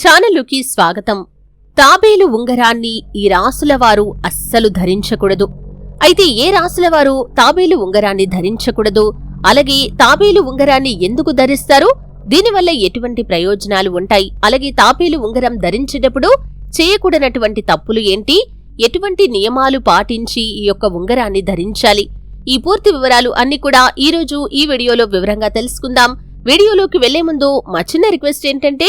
ఛానలుకి స్వాగతం. తాబేలు ఉంగరాన్ని ఈ రాసులవారు అస్సలు ధరించకూడదు. అయితే ఏ రాసులవారు తాబేలు ఉంగరాన్ని ధరించకూడదు? అలాగే తాబేలు ఉంగరాన్ని ఎందుకు ధరిస్తారు? దీనివల్ల ఎటువంటి ప్రయోజనాలు ఉంటాయి? అలాగే తాబేలు ఉంగరం ధరించేటప్పుడు చేయకూడనటువంటి తప్పులు ఏంటి? ఎటువంటి నియమాలు పాటించి ఈ యొక్క ఉంగరాన్ని ధరించాలి? ఈ పూర్తి వివరాలు అన్ని కూడా ఈ రోజు ఈ వీడియోలో వివరంగా తెలుసుకుందాం. వీడియోలోకి వెళ్ళే ముందు మా చిన్న రిక్వెస్ట్ ఏంటంటే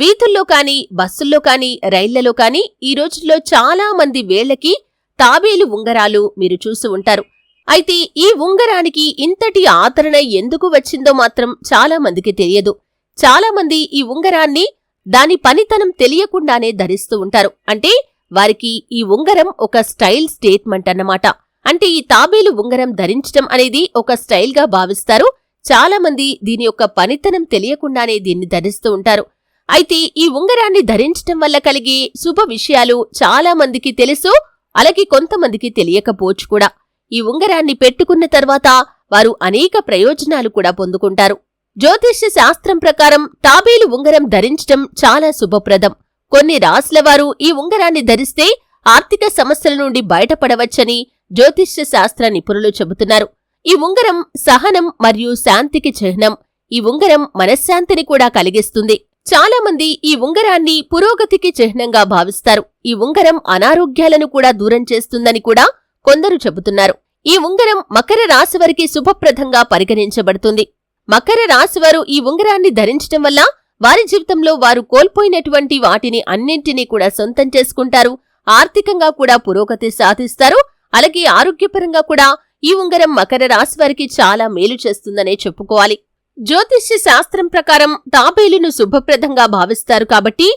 వీధుల్లో కాని బస్సుల్లో కాని రైళ్ళలో కాని ఈ రోజుల్లో చాలా మంది వేళ్ళకి తాబేలు ఉంగరాలు మీరు చూసి ఉంటారు. అయితే ఈ ఉంగరానికి ఇంతటి ఆదరణ ఎందుకు వచ్చిందో మాత్రం చాలా మందికి తెలియదు. చాలా మంది ఈ ఉంగరాన్ని దాని పనితనం తెలియకుండానే ధరిస్తూ ఉంటారు. అంటే వారికి ఈ ఉంగరం ఒక స్టైల్ స్టేట్మెంట్ అన్నమాట. అంటే ఈ తాబేలు ఉంగరం ధరించడం అనేది ఒక స్టైల్గా భావిస్తారు. చాలా మంది దీని యొక్క పనితనం తెలియకుండానే దీన్ని ధరిస్తూ ఉంటారు. అయితే ఈ ఉంగరాన్ని ధరించటం వల్ల కలిగే శుభ విషయాలు చాలా మందికి తెలుసు అలాగే కొంతమందికి తెలియకపోవచ్చు కూడా. ఈ ఉంగరాన్ని పెట్టుకున్న తర్వాత వారు అనేక ప్రయోజనాలు కూడా పొందుకుంటారు. జ్యోతిష్య శాస్త్రం ప్రకారం తాబేలు ఉంగరం ధరించటం చాలా శుభప్రదం. కొన్ని రాసుల వారు ఈ ఉంగరాన్ని ధరిస్తే ఆర్థిక సమస్యల నుండి బయటపడవచ్చని జ్యోతిష్య శాస్త్ర నిపుణులు చెబుతున్నారు. ఈ ఉంగరం సహనం మరియు శాంతికి చిహ్నం. ఈ ఉంగరం మనశ్శాంతిని కూడా కలిగిస్తుంది. చాలా మంది ఈ ఉంగరాన్ని పురోగతికి చిహ్నంగా భావిస్తారు. ఈ ఉంగరం అనారోగ్యాలను కూడా దూరం చేస్తుందని కూడా కొందరు చెబుతున్నారు. ఈ ఉంగరం మకర రాశి వారికి శుభప్రదంగా పరిగణించబడుతుంది. మకర రాశివారు ఈ ఉంగరాన్ని ధరించటం వల్ల వారి జీవితంలో వారు కోల్పోయినటువంటి వాటిని అన్నింటినీ కూడా సొంతం చేసుకుంటారు. ఆర్థికంగా కూడా పురోగతి సాధిస్తారు. అలాగే ఆరోగ్యపరంగా కూడా ఈ ఉంగరం మకర రాశి వారికి చాలా మేలు చేస్తుందనే చెప్పుకోవాలి. జ్యోతిష్య శాస్త్రం ప్రకారం తాబేలును శుభప్రదంగా భావిస్తారు కాబట్టి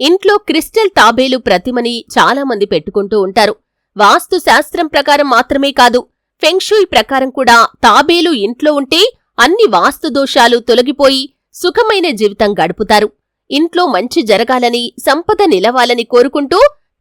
ఇంట్లో క్రిస్టల్ తాబేలు ప్రతిమని చాలా మంది పెట్టుకుంటూ ఉంటారు. వాస్తు శాస్త్రం ప్రకారం మాత్రమే కాదు ఫెంక్షూయ్ ప్రకారం కూడా తాబేలు ఇంట్లో ఉంటే అన్ని వాస్తు దోషాలు తొలగిపోయి సుఖమైన జీవితం గడుపుతారు. ఇంట్లో మంచి జరగాలని సంపద నిలవాలని కోరుకుంటూ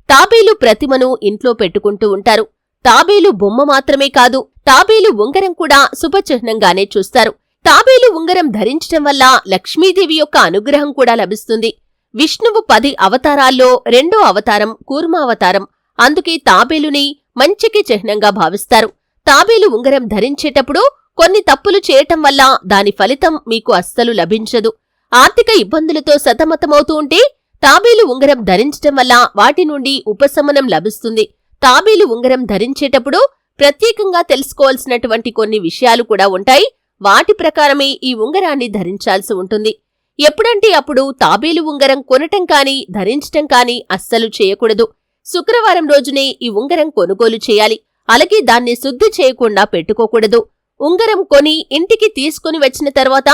తాబేలు ప్రతిమను ఇంట్లో పెట్టుకుంటూ ఉంటారు. తాబేలు బొమ్మ మాత్రమే కాదు తాబేలు ఉంగరం కూడా శుభచిహ్నంగానే చూస్తారు. తాబేలు ఉంగరం ధరించటం వల్ల లక్ష్మీదేవి యొక్క అనుగ్రహం కూడా లభిస్తుంది. విష్ణువు పది అవతారాల్లో రెండో అవతారం కూర్మావతారం అందుకే తాబేలుని మంచికి చిహ్నంగా భావిస్తారు. తాబేలు ఉంగరం ధరించేటప్పుడు కొన్ని తప్పులు చేయటం వల్ల దాని ఫలితం మీకు అస్సలు లభించదు. ఆర్థిక ఇబ్బందులతో సతమతమవుతూ ఉంటే తాబేలు ఉంగరం ధరించటం వల్ల వాటి నుండి ఉపశమనం లభిస్తుంది. తాబేలు ఉంగరం ధరించేటప్పుడు ప్రత్యేకంగా తెలుసుకోవాల్సినటువంటి కొన్ని విషయాలు కూడా ఉంటాయి. వాటి ప్రకారమే ఈ ఉంగరాన్ని ధరించాల్సి ఉంటుంది. ఎప్పుడంటే అప్పుడు తాబేలు ఉంగరం కొనటం కాని ధరించటం కాని అస్సలు చేయకూడదు. శుక్రవారం రోజునే ఈ ఉంగరం కొనుగోలు చేయాలి. అలాగే దాన్ని శుద్ధి చేయకుండా పెట్టుకోకూడదు. ఉంగరం కొని ఇంటికి తీసుకుని వచ్చిన తర్వాత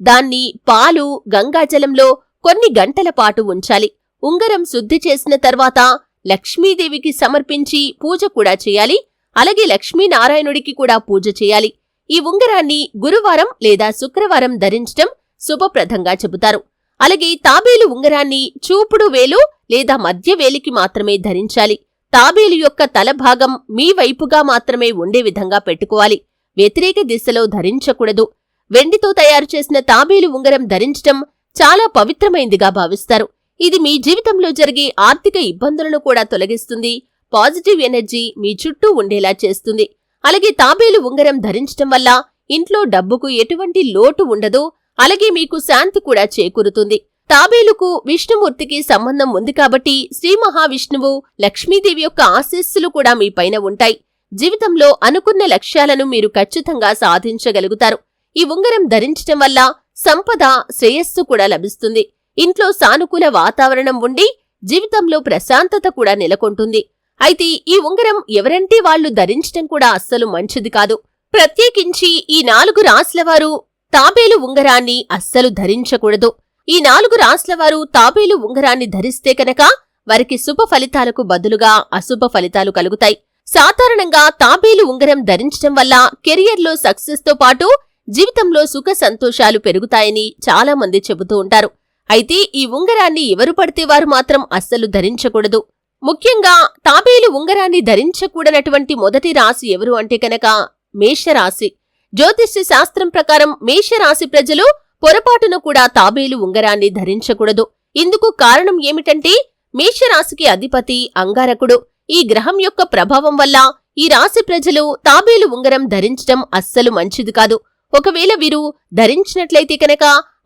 దాన్ని పాలు గంగాజలంలో కొన్ని గంటల పాటు ఉంచాలి. ఉంగరం శుద్ధి చేసిన తర్వాత లక్ష్మీదేవికి సమర్పించి పూజ కూడా చేయాలి. అలాగే లక్ష్మీనారాయణుడికి కూడా పూజ చేయాలి. ఈ ఉంగరాన్ని గురువారం లేదా శుక్రవారం ధరించటం శుభప్రదంగా చెబుతారు. అలాగే తాబేలు ఉంగరాన్ని చూపుడు వేలు లేదా మధ్య వేలికి మాత్రమే ధరించాలి. తాబేలు యొక్క తల భాగం మీ వైపుగా మాత్రమే ఉండే విధంగా పెట్టుకోవాలి. వ్యతిరేక దిశలో ధరించకూడదు. వెండితో తయారు చేసిన తాబేలు ఉంగరం ధరించటం చాలా పవిత్రమైందిగా భావిస్తారు. ఇది మీ జీవితంలో జరిగే ఆర్థిక ఇబ్బందులను కూడా తొలగిస్తుంది. పాజిటివ్ ఎనర్జీ మీ చుట్టూ ఉండేలా చేస్తుంది. అలాగే తాబేలు ఉంగరం ధరించటం వల్ల ఇంట్లో డబ్బుకు ఎటువంటి లోటు ఉండదు. అలాగే మీకు శాంతి కూడా చేకూరుతుంది. తాబేలుకు విష్ణుమూర్తికి సంబంధం ఉంది కాబట్టి శ్రీ మహావిష్ణువు లక్ష్మీదేవి యొక్క ఆశీస్సులు కూడా మీ పైన ఉంటాయి. జీవితంలో అనుకున్న లక్ష్యాలను మీరు ఖచ్చితంగా సాధించగలుగుతారు. ఈ ఉంగరం ధరించటం వల్ల సంపద శ్రేయస్సు కూడా లభిస్తుంది. ఇంట్లో సానుకూల వాతావరణం ఉండి జీవితంలో ప్రశాంతత కూడా నెలకొంటుంది. అయితే ఈ ఉంగరం ఎవరంటే వాళ్ళు ధరించటం కూడా అస్సలు మంచిది కాదు. ప్రత్యేకించి ఈ నాలుగు రాస్లవారు తాబేలు ఉంగరాన్ని అస్సలు ధరించకూడదు. ఈ నాలుగు రాస్లవారు తాబేలు ఉంగరాన్ని ధరిస్తే కనుక వారికి శుభ ఫలితాలకు బదులుగా అశుభ ఫలితాలు కలుగుతాయి. సాధారణంగా తాబేలు ఉంగరం ధరించడం వల్ల కెరియర్లో సక్సెస్తో పాటు జీవితంలో సుఖ సంతోషాలు పెరుగుతాయని చాలా మంది చెబుతూ ఉంటారు. అయితే ఈ ఉంగరాన్ని ఎవరు పడితే వారు మాత్రం అస్సలు ధరించకూడదు. ముఖ్యంగా తాబేలు ఉంగరాన్ని ధరించకూడనటువంటి మొదటి రాశి ఎవరు అంటే కనుక మేషరాశి. జ్యోతిష్య శాస్త్రం ప్రకారం మేషరాశి ప్రజలు పొరపాటున కూడా తాబేలు ఉంగరాన్ని ధరించకూడదు. ఇందుకు కారణం ఏమిటంటే మేషరాశికి అధిపతి అంగారకుడు. ఈ గ్రహం యొక్క ప్రభావం వల్ల ఈ రాశి ప్రజలు తాబేలు ఉంగరం ధరించడం అస్సలు మంచిది కాదు. ఒకవేళ వీరు ధరించినట్లయితే కనుక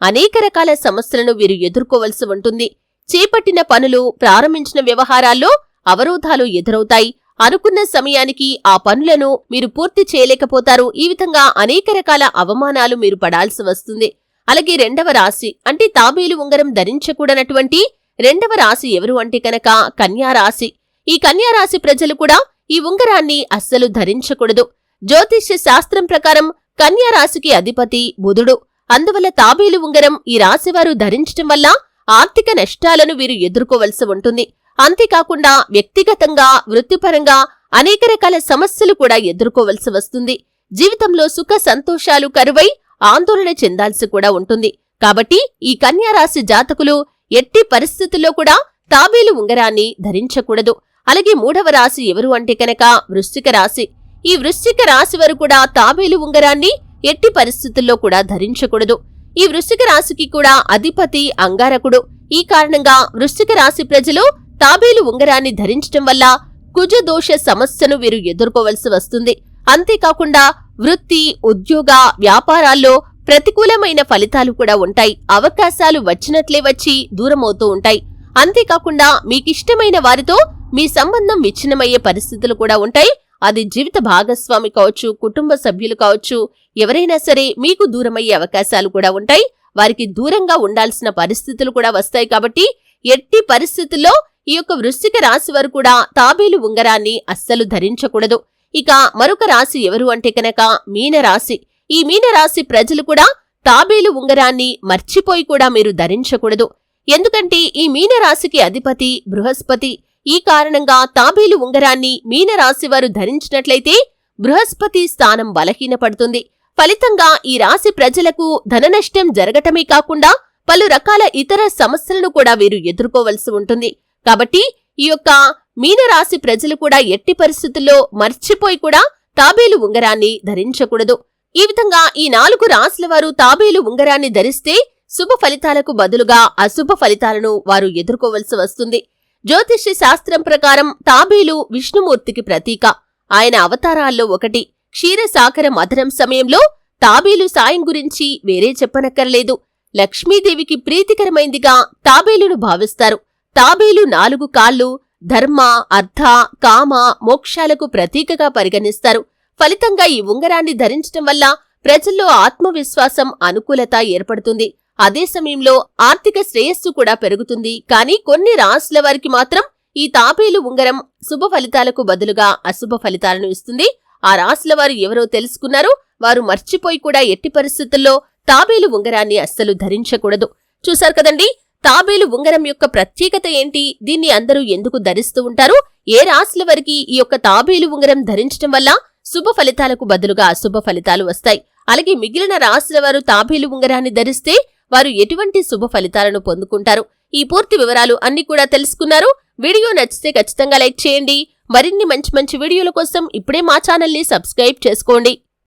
అనేక రకాల సమస్యలను వీరు ఎదుర్కోవలసి ఉంటుంది. చేపట్టిన పనులు ప్రారంభించిన వ్యవహారాల్లో అవరోధాలు ఎదురవుతాయి. అనుకున్న సమయానికి ఆ పనులను మీరు పూర్తి చేయలేకపోతారు. ఈ విధంగా అనేక రకాల అవమానాలు మీరు పడాల్సి వస్తుంది. అలాగే రెండవ రాశి అంటే తాబేలు ఉంగరం ధరించకూడనటువంటి రెండవ రాశి ఎవరు అంటే కనుక కన్యా రాశి. ఈ కన్యా రాశి ప్రజలు కూడా ఈ ఉంగరాన్ని అస్సలు ధరించకూడదు. జ్యోతిష్య శాస్త్రం ప్రకారం కన్యారాశికి అధిపతి బుధుడు. అందువల్ల తాబేలు ఉంగరం ఈ రాశివారు ధరించటం వల్ల ఆర్థిక నష్టాలను వీరు ఎదుర్కోవలసి ఉంటుంది. అంతేకాకుండా వ్యక్తిగతంగా వృత్తిపరంగా అనేక రకాల సమస్యలు కూడా ఎదుర్కోవలసి వస్తుంది. జీవితంలో సుఖ సంతోషాలు కరువై ఆందోళన చెందాల్సి కూడా ఉంటుంది. కాబట్టి ఈ కన్యారాశి జాతకులు ఎట్టి పరిస్థితుల్లో కూడా తాబేలు ఉంగరాన్ని ధరించకూడదు. అలాగే మూడవ రాశి ఎవరు అంటే కనుక వృశ్చిక రాశి. ఈ వృశ్చిక రాశి వారు కూడా తాబేలు ఉంగరాన్ని ఎట్టి పరిస్థితుల్లో కూడా ధరించకూడదు. ఈ వృశ్చిక రాశికి కూడా అధిపతి అంగారకుడు. ఈ కారణంగా వృశ్చిక రాశి ప్రజలు తాబేలు ఉంగరాన్ని ధరించటం వల్ల కుజదోష సమస్యను వీరు ఎదుర్కోవలసి వస్తుంది. అంతేకాకుండా వృత్తి ఉద్యోగ వ్యాపారాల్లో ప్రతికూలమైన ఫలితాలు కూడా ఉంటాయి. అవకాశాలు వచ్చినట్లే వచ్చి దూరమవుతూ ఉంటాయి. అంతేకాకుండా మీకిష్టమైన వారితో మీ సంబంధం విచ్ఛిన్నమయ్యే పరిస్థితులు కూడా ఉంటాయి. అది జీవిత భాగస్వామి కావచ్చు కుటుంబ సభ్యులు కావచ్చు ఎవరైనా సరే మీకు దూరమయ్యే అవకాశాలు కూడా ఉంటాయి. వారికి దూరంగా ఉండాల్సిన పరిస్థితులు కూడా వస్తాయి కాబట్టి ఎట్టి పరిస్థితుల్లో ఈ యొక్క వృశ్చిక రాశి వారు కూడా తాబేలు ఉంగరాన్ని అస్సలు ధరించకూడదు. ఇక మరొక రాశి ఎవరు అంటే కనుక మీనరాశి ఈ మీనరాశి ప్రజలు కూడా తాబేలు ఉంగరాన్ని మర్చిపోయి కూడా మీరు ధరించకూడదు. ఎందుకంటే ఈ మీనరాశికి అధిపతి బృహస్పతి. ఈ కారణంగా తాబేలు ఉంగరాన్ని మీనరాశి వారు ధరించినట్లయితే బృహస్పతి స్థానం బలహీనపడుతుంది. ఫలితంగా ఈ రాశి ప్రజలకు ధననష్టం జరగటమే కాకుండా పలు రకాల ఇతర సమస్యలను కూడా వీరు ఎదుర్కోవలసి ఉంటుంది. కాబట్టి ఈ యొక్క మీనరాశి ప్రజలు కూడా ఎట్టి పరిస్థితుల్లో మర్చిపోయి కూడా తాబేలు ఉంగరాన్ని ధరించకూడదు. ఈ విధంగా ఈ నాలుగు రాశుల వారు తాబేలు ఉంగరాన్ని ధరిస్తే శుభ ఫలితాలకు బదులుగా అశుభ ఫలితాలను వారు ఎదుర్కోవలసి వస్తుంది. జ్యోతిష్య శాస్త్రం ప్రకారం తాబేలు విష్ణుమూర్తికి ప్రతీక. ఆయన అవతారాల్లో ఒకటి. క్షీరసాగర మధురం సమయంలో తాబేలు సాయం గురించి వేరే చెప్పనక్కర్లేదు. లక్ష్మీదేవికి ప్రీతికరమైందిగా తాబేలును భావిస్తారు. తాబేలు నాలుగు కాళ్ళు ధర్మ అర్థ కామ మోక్షాలకు ప్రతీకగా పరిగణిస్తారు. ఫలితంగా ఈ ఉంగరాన్ని ధరించటం వల్ల ప్రజల్లో ఆత్మవిశ్వాసం అనుకూలత ఏర్పడుతుంది. అదే సమయంలో ఆర్థిక శ్రేయస్సు కూడా పెరుగుతుంది. కానీ కొన్ని రాశుల వారికి మాత్రం ఈ తాబేలు ఉంగరం శుభ ఫలితాలకు బదులుగా అశుభ ఫలితాలను ఇస్తుంది. ఆ రాసుల వారు ఎవరో తెలుసుకున్నారు. వారు మర్చిపోయి కూడా ఎట్టి పరిస్థితుల్లో తాబేలు ఉంగరాన్ని అస్సలు ధరించకూడదు. చూశారు కదండి? తాబేలు ఉంగరం యొక్క ప్రత్యేకత ఏంటి? దీన్ని అందరూ ఎందుకు ధరిస్తూ ఉంటారు? ఏ రాశుల వారికి ఈ యొక్క తాబేలు ఉంగరం ధరించడం వల్ల శుభ ఫలితాలకు బదులుగా అశుభ ఫలితాలు వస్తాయి? అలాగే మిగిలిన రాశుల వారు తాబేలు ఉంగరాన్ని ధరిస్తే వారు ఎటువంటి శుభ ఫలితాలను పొందుకుంటారు? ఈ పూర్తి వివరాలు అన్ని కూడా తెలుసుకున్నారు. వీడియో నచ్చితే ఖచ్చితంగా లైక్ చేయండి. మరిన్ని మంచి మంచి వీడియోల కోసం ఇప్పుడే మా ఛానల్ని సబ్స్క్రైబ్ చేసుకోండి.